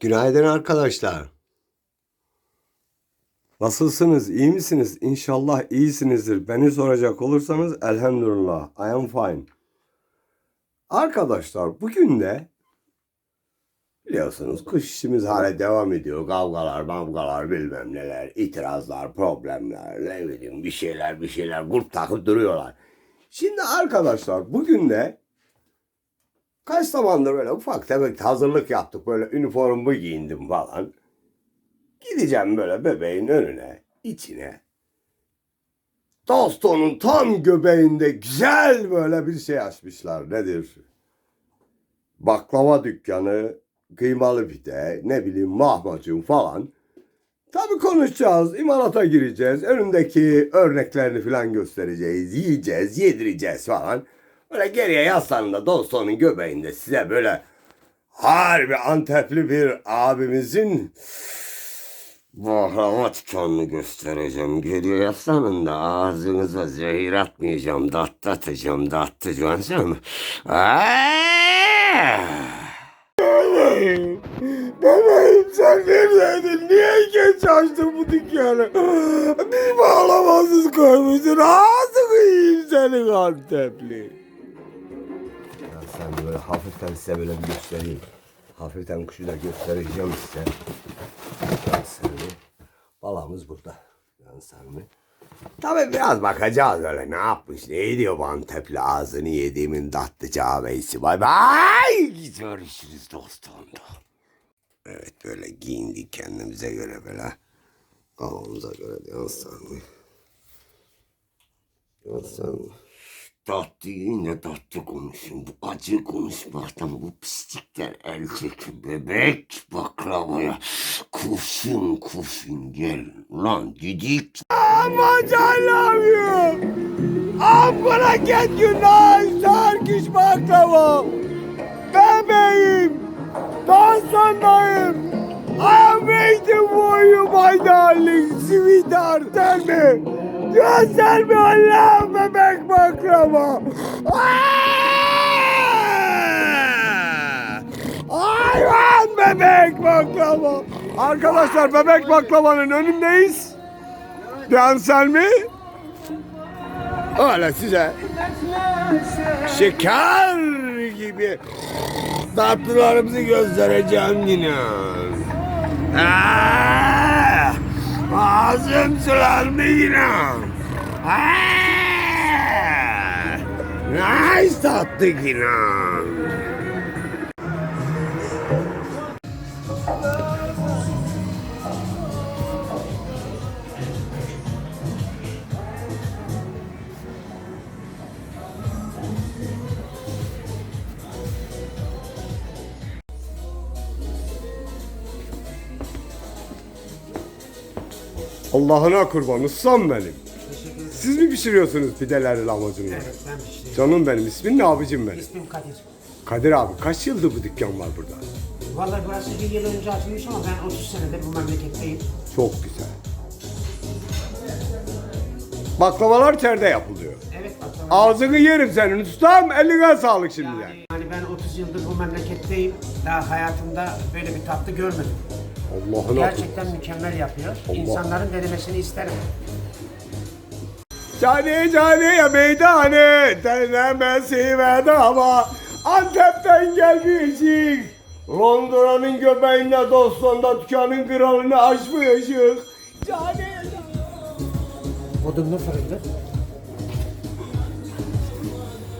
Günaydın arkadaşlar. Nasılsınız? İyi misiniz? İnşallah iyisinizdir. Beni soracak olursanız elhamdülillah. I am fine. Arkadaşlar bugün de biliyorsunuz kış işimiz hala devam ediyor. Kavgalar, mavgalar, bilmem neler, itirazlar, problemler, ne bileyim bir şeyler bir şeyler grup takıp duruyorlar. Şimdi arkadaşlar bugün de kaç zamandır böyle ufak tefek hazırlık yaptık. Böyle üniformu giyindim falan. Gideceğim böyle bebeğin önüne, içine. Dostonun tam göbeğinde güzel böyle bir şey açmışlar. Nedir? Baklava dükkanı, kıymalı pide, ne bileyim lahmacun falan. Tabii konuşacağız, imalata gireceğiz. Önündeki örneklerini falan göstereceğiz, yiyeceğiz, yedireceğiz falan. Böyle geriye yaslanında Doston'un göbeğinde size böyle harbi Antepli bir abimizin baklava dükkanını göstereceğim. Geriye yaslanın da ağzınıza zehir atmayacağım, datlatacağım, datlatacağım. Bebeğim, bebeğim sen neredeydin? Niye geç açtın bu dükkanı? Bir bağlamasız koymuşsun. Ağzını yiyeyim senin Antepli. Böyle hafiften size böyle bir göstereyim. Hafiften kuşu da göstereceğim size. Yansırını. Balamız burada. Yansırını. Tabii biraz bakacağız öyle ne yapmış ne ediyor bu Antepli ağzını yediğimin tatlıcı ağabeysi. Bay bay. Görüşürüz dostum. Evet böyle giyindik kendimize göre böyle. Kafamıza göre de yansırını. Yansırını. Tatlı yine tatlı konuşun. Bu acı konuşmaktan bu pislikler el çekin. Bebek baklavaya. Kurşun kurşun gel. Lan didik. You. I'm gonna get you nice Turkish baklava. Bebeğim. Dansandayım. I am waiting for you my darling sweetheart. Tell me. Göster mi Allah bebek baklava? Hayvan bebek baklava. Arkadaşlar bebek baklavanın önündeyiz. Dansel mi? Öyle size şeker gibi tatlılarımızı göstereceğim yine. Ah! Ağzım sulandı yine. Ah! Nice tatlı yine. Allah'ına kurban ustam benim. Siz mi pişiriyorsunuz pideleri lahmacunları? Evet ben pişiriyorum. Canım benim ismin ne abicim benim? İsmim Kadir. Kadir abi kaç yıldır bu dükkan var burada? Vallahi burası bir yıl önce açılmış ama ben 30 senedir bu memleketteyim. Çok güzel. Baklavalar içeride yapılıyor. Evet bak. Ağzını yerim senin ustam. Eline sağlık şimdiden. Yani, yani ben 30 yıldır bu memleketteyim. Daha hayatımda böyle bir tatlı görmedim. Allah'ına kurban. Gerçekten mükemmel yapıyor. Allah. İnsanların denemesini isterim. Cane caneye meydane denemesi bedava Antep'ten gelmişik Londra'nın göbeğinde Doston'da dükkanın kralını açmışık Cane Odunlu fırındır.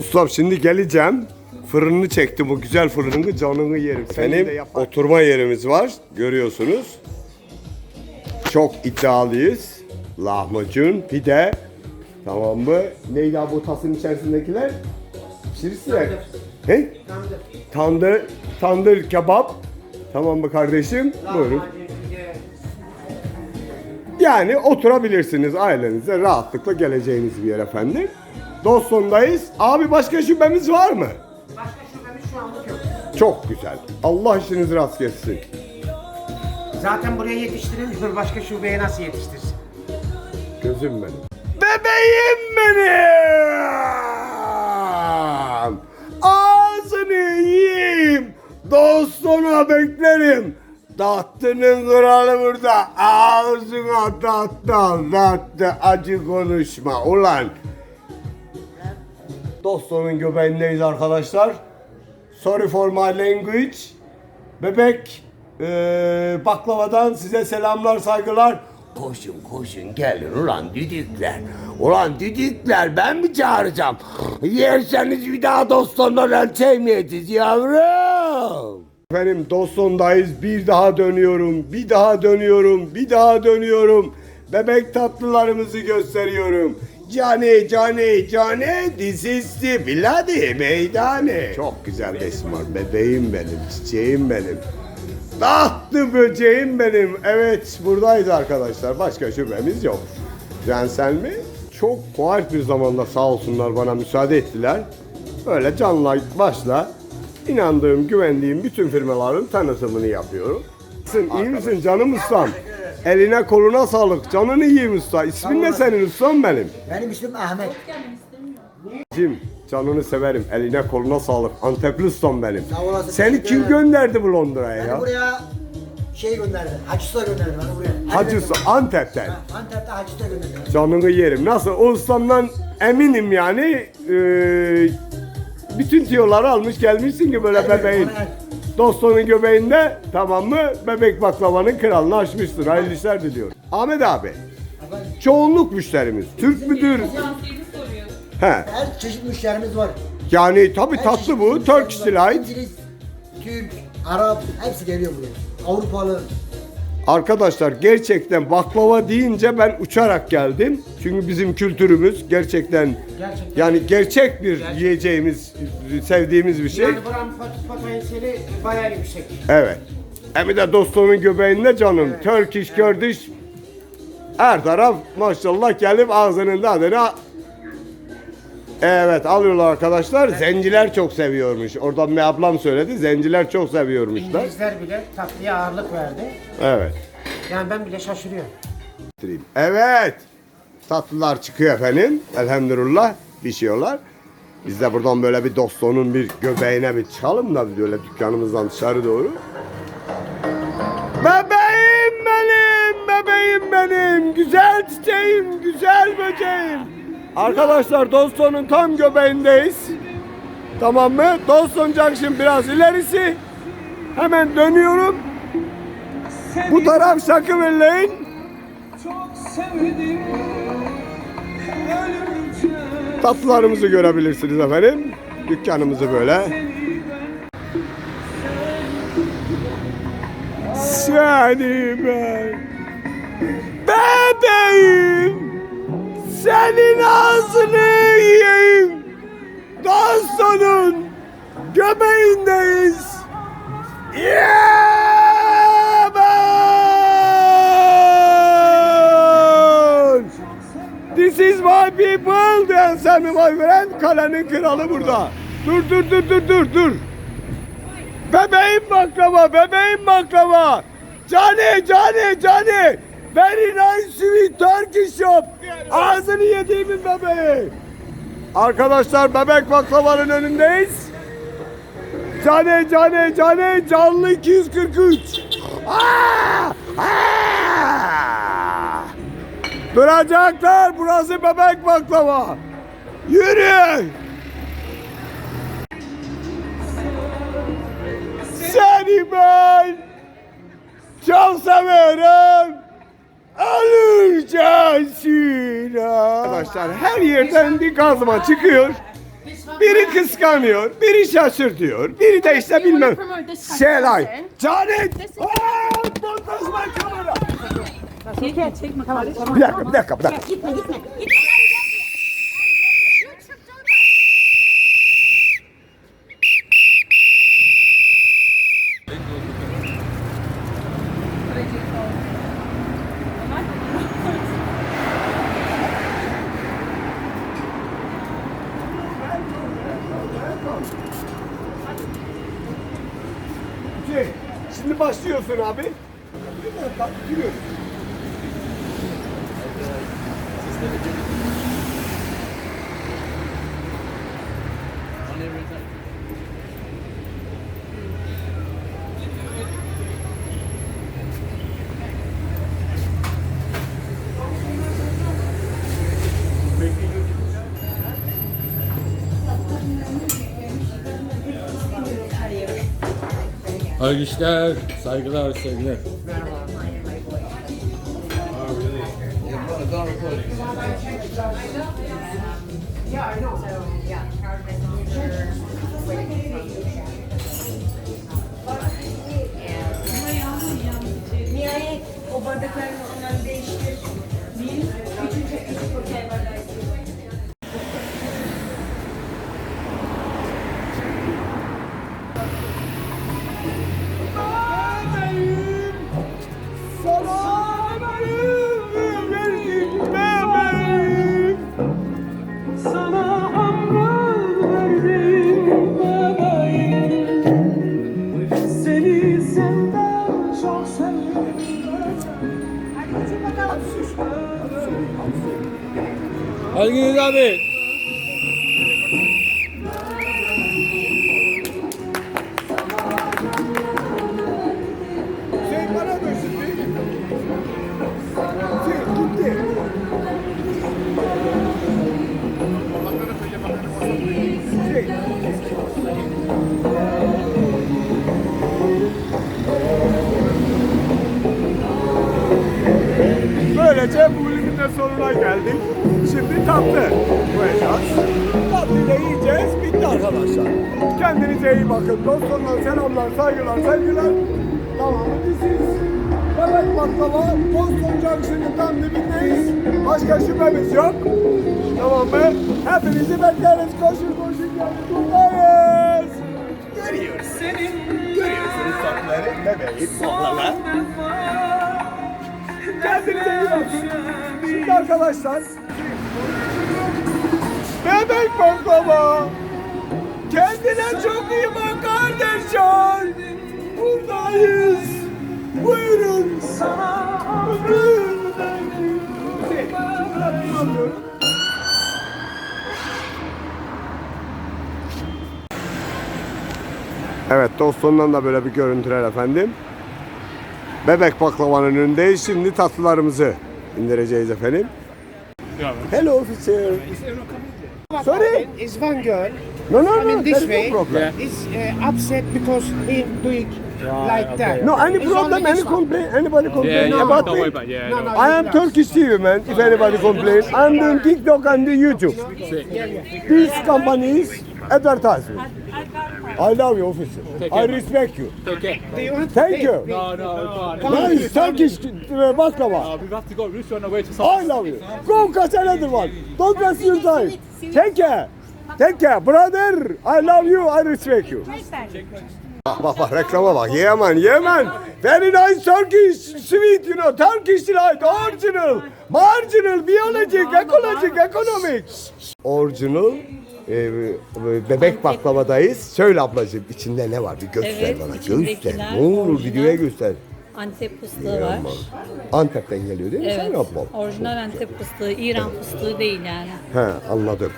Ustam şimdi geleceğim Fırınını çektim bu güzel fırınını canını yerim Benim oturma yerimiz var görüyorsunuz Çok iddialıyız Lahmacun, pide Tamam mı? Neydi abi bu tasın içerisindekiler? Pişirirsinler. He? Tandır. Tandır, tandır kebap. Tamam mı kardeşim? Buyurun. Yani oturabilirsiniz ailenizle rahatlıkla geleceğiniz bir yer efendim. Dostondayız. Abi başka şubemiz var mı? Çok güzel. Allah işinizi rast geçsin. Zaten buraya yetiştirilmiyor. Başka şubeye nasıl yetiştirsin? Gözüm benim. Bebeğim benim! Ağzını yiyeyim. Dostuna beklerim. Tatlının kralı burada. Ağzına tatlı tatlı acı konuşma. Ulan. Dostonun göbeğindeyiz arkadaşlar. Sorry for my language. Bebek eee, baklavadan size selamlar saygılar. Koşun koşun gelin ulan düdükler. Ulan düdükler ben mi çağıracağım? Yerseniz bir daha dostonla ölçemeyiz yavrum. Efendim dostondayız bir daha dönüyorum bir daha dönüyorum bir daha dönüyorum. Bebek tatlılarımızı gösteriyorum. Cane cane cane the bloody meydane. Çok güzel var bebeğim benim çiçeğim benim. Tahtlı böceğim benim. Evet buradayız arkadaşlar. Başka şubemiz yok. Cansel mi? Çok kuart bir zamanda sağ olsunlar bana müsaade ettiler. Böyle canla başla inandığım, güvendiğim bütün firmaların tanıtımını yapıyorum. Sen iyi misin canım ustam? Eline koluna sağlık. Canını yiyeyim usta. İsmin ne senin ustam benim? Benim ismim Ahmet. Cim, canını severim. Eline koluna sağlık. Antepli ustam benim. Sağ olasın, Seni teşekkür kim ederim. gönderdi bu Londra'ya Beni ya? buraya şey gönderdi. Hacı Usta gönderdi beni buraya. Hacı Usta, Antep'ten. Ha, Antep'te Hacı Usta gönderdi. Canını yerim. Nasıl? O ustamdan eminim yani. eee, bütün tiyoları almış gelmişsin ki böyle bebeğin. evet. Dostonun göbeğinde tamam mı? Bebek baklavanın kralını açmışsın. Hayırlı işler diliyorum. Ahmet abi. Çoğunluk müşterimiz. Türk müdür? He. Her çeşit müşterimiz var. Yani tabii Her tatlı çeşit bu. müşterimiz Turkish var. Delight. İngiliz, Türk, Arap hepsi geliyor buraya. Avrupalı. Arkadaşlar gerçekten baklava deyince ben uçarak geldim. Çünkü bizim kültürümüz gerçekten Gerçekten. yani gerçek bir Gerçek. yiyeceğimiz, sevdiğimiz bir şey. Yani buranın pot- potansiyeli bayağı yüksek. Evet. Hem de dostluğunun göbeğinde canım. Turkish, Kurdish her taraf maşallah gelip ağzının tadını Evet alıyorlar arkadaşlar. Zenciler çok seviyormuş. Oradan bir ablam söyledi. Zenciler çok seviyormuşlar. İngilizler bile tatlıya ağırlık verdi. Evet. Yani ben bile şaşırıyorum. Evet. Tatlılar çıkıyor efendim. Elhamdülillah pişiyorlar. Biz de buradan böyle bir dostonun bir göbeğine bir çıkalım da böyle dükkanımızdan dışarı doğru. Bebeğim benim, bebeğim benim, güzel çiçeğim, güzel böceğim. Arkadaşlar Doston'un tam göbeğindeyiz. Tamam mı? Doston Junction biraz ilerisi. Hemen dönüyorum. Bu taraf sevdim ölürce Tatlılarımızı görebilirsiniz efendim. Dükkanımızı böyle. Seni ben bebeğim senin ağzını yiyeyim. Dansonun göbeğindeyiz. Yeah, man! This is my people. Then sen mi my friend? Kalenin kralı burada. Dur dur dur dur dur dur. Bebeğim baklava, bebeğim baklava. Cani, cani, cani. Very nice sweet Turkish shop. Ağzını yediğimin bebeği. Arkadaşlar bebek baklavanın önündeyiz. Cane, cane, cane, canlı 243. Aa! Duracaklar. Burası bebek baklava. Yürü. Seni ben çok severim. Ölürcesine. Arkadaşlar her yerden bir kazma çıkıyor. Biri kıskanıyor, biri şaşırtıyor, biri de işte bilmem. Şeyler. Canet! Aaa! Montajma kamera! Bir dakika, bir dakika, bir dakika. Gitme, gitme. gitme. Şey, Şimdi başlıyorsun abi. Hayırlı işler, saygılar, sevgiler. Bardakların Hadi abi. Böylece bu bölümün de sonuna geldik. Şimdi tatlı koyacağız. Tatlıyla yiyeceğiz. Bitti arkadaşlar. Kendinize iyi bakın. Dostlarına selamlar, saygılar, sevgiler. Tamam, disiz. Bebek baklava, Boston Junction'ın tam dibindeyiz. Başka şüphemiz yok. Tamam mı? Hepinizi bekleriz. Koşun koşun gelin. Buradayız. Görüyoruz. Görüyorsunuz tatlıları. Bebeğin baklava. Şimdi arkadaşlar. Bebek baklava. Kendine çok iyi bak kardeşim. Buradayız. Buyurun. Sana Evet dostundan da böyle bir görüntüler efendim. Bebek baklavanın önündeyiz. Şimdi tatlılarımızı indireceğiz efendim. Hello officer. Sorry. Is one girl No no no. coming this is way no problem. is uh, upset because he doing like that. No any It's problem, any complaint, anybody complain no, about don't me? about Yeah, No, no, I am relax. Turkish TV man, if anybody complain. I'm doing TikTok and the YouTube. These companies advertising. I love you officer. I respect you. Okay. Do you want Thank you. No, no, we can't. Nice Turkish uh, baklava. Uh, we have to go. We're just on our way to. I love you. Go catch another one. Don't waste your time. Take care. Take care. Brother, I love you. I respect you. Bak bak bak reklama bak. Yemen, Yemen. Very nice Turkish, sweet, you know. Turkish delight, original, marginal, biologic, ecologic, economic. Original e, bebek baklavadayız. Söyle ablacığım içinde ne var? Bir göster Evet, bana. içindekiler Göster. Ne olur orijinal. videoya göster. Antep fıstığı var. Antep'ten geliyor değil mi? Evet. Sen ablam. Orijinal Antep fıstığı, İran fıstığı değil yani. He anladım.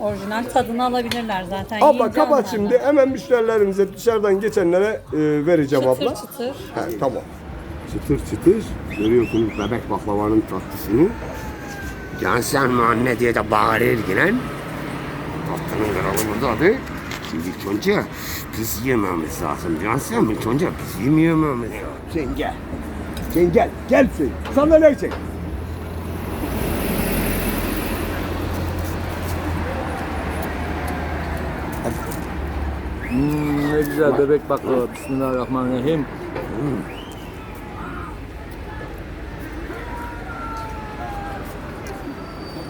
Orijinal tadını alabilirler zaten. Abla kapat anlarlar. şimdi hemen müşterilerimize düşeriden geçenlere e, vereceğim Çıtır abla. çıtır. He tamam. Çıtır çıtır görüyorsunuz bebek baklavanın tatlısını. Cansel anne diye de bağırırken tatlının kralı burada adı. Şimdi ilk önce biz yememiz lazım Cansel. İlk önce biz yemememiz lazım. Sen gel. Sen gel. Gel sen. Sana ne çek? Ne güzel bebek baklava. Bismillahirrahmanirrahim.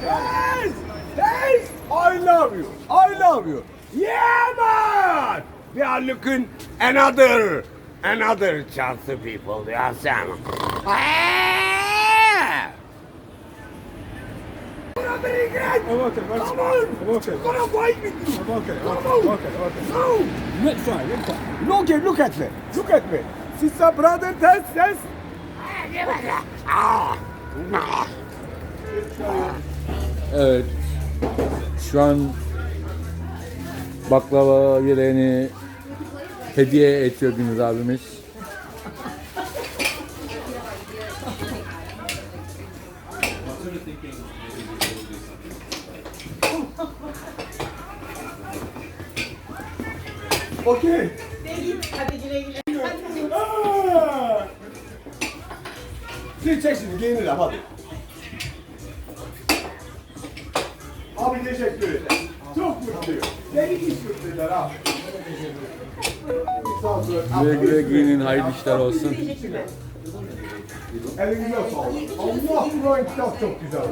Yes! Yes! I love you. I love you. Yeah, man! We are looking another, another chance people. We are Sam. Ah! Come on! Gonna fight with you. Okay, Come on. okay, okay. No! Next time, next time. Look at, look at me. Look at me. Sister, brother, test, test. Evet. Şu an baklava yüreğini hediye ediyor Deniz abimiz. Okey. Hadi güle güle. Siz çek şimdi giyinir abi hadi. Abi teşekkür ederim. Çok mutluyum. Seni hiç mutlu eder abi. Güle güle giyinin, hayırlı işler olsun. Elinize sağlık. Allah bu kitap çok güzel.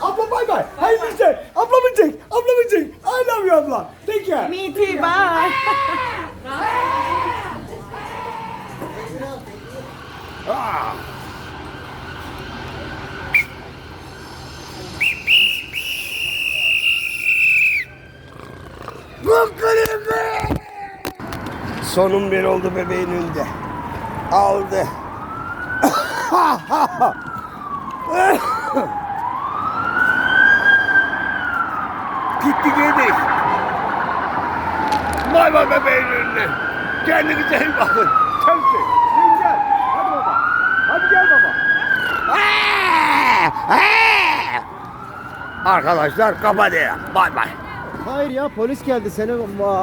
Abla bay bay. Hayırlı işler. Ablamı çek. Ablamı çek. I love you abla. Take care. Me too, bye. Sonun bir oldu bebeğin önünde. Aldı. Bay bebeğin önüne. Kendinize iyi bakın. Gel. Hadi baba. Hadi gel baba. Arkadaşlar kapadı. Bay bay. Hayır ya polis geldi seni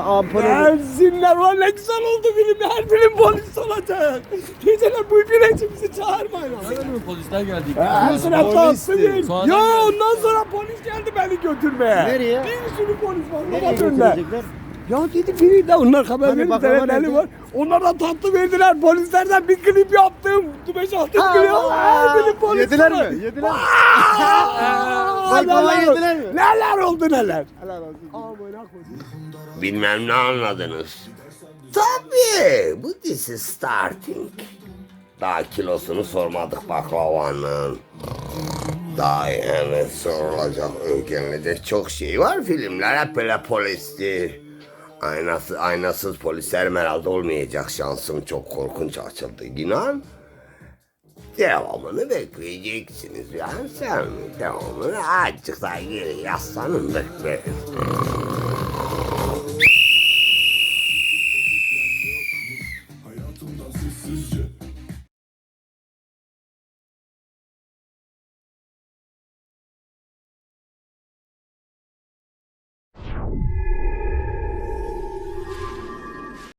ampulü. Gelsinler var ne güzel oldu film. Her film polis olacak. Geceler bu birinci bizi çağırmayın. Polisler geldi. Her sıra tatlı değil. Ya ondan sonra polis geldi beni götürmeye. Nereye? Bir sürü polis var. Nereye götürecekler? Ya dedi biri de onlar haber Hani verdi. var. Onlar da tatlı verdiler. Polislerden bir klip yaptım. Beş altı Aa, klip. Aa, Yediler mi? Yediler mi? Aa, Baklava neler yediler oldu? mi? Neler oldu neler. Helal olsun. Amına koyayım. Bilmem ne anladınız. Tabii bu dizi starting. Daha kilosunu sormadık baklavanın. Daha yani sorulacak, öykenilecek çok şey var. Filmler hep böyle polisli. Aynası, aynasız polisler herhalde olmayacak şansım çok korkunç açıldı inan. Devamını bekleyeceksiniz yani sen devamını azıcık daha geri yaslanın bekleyin.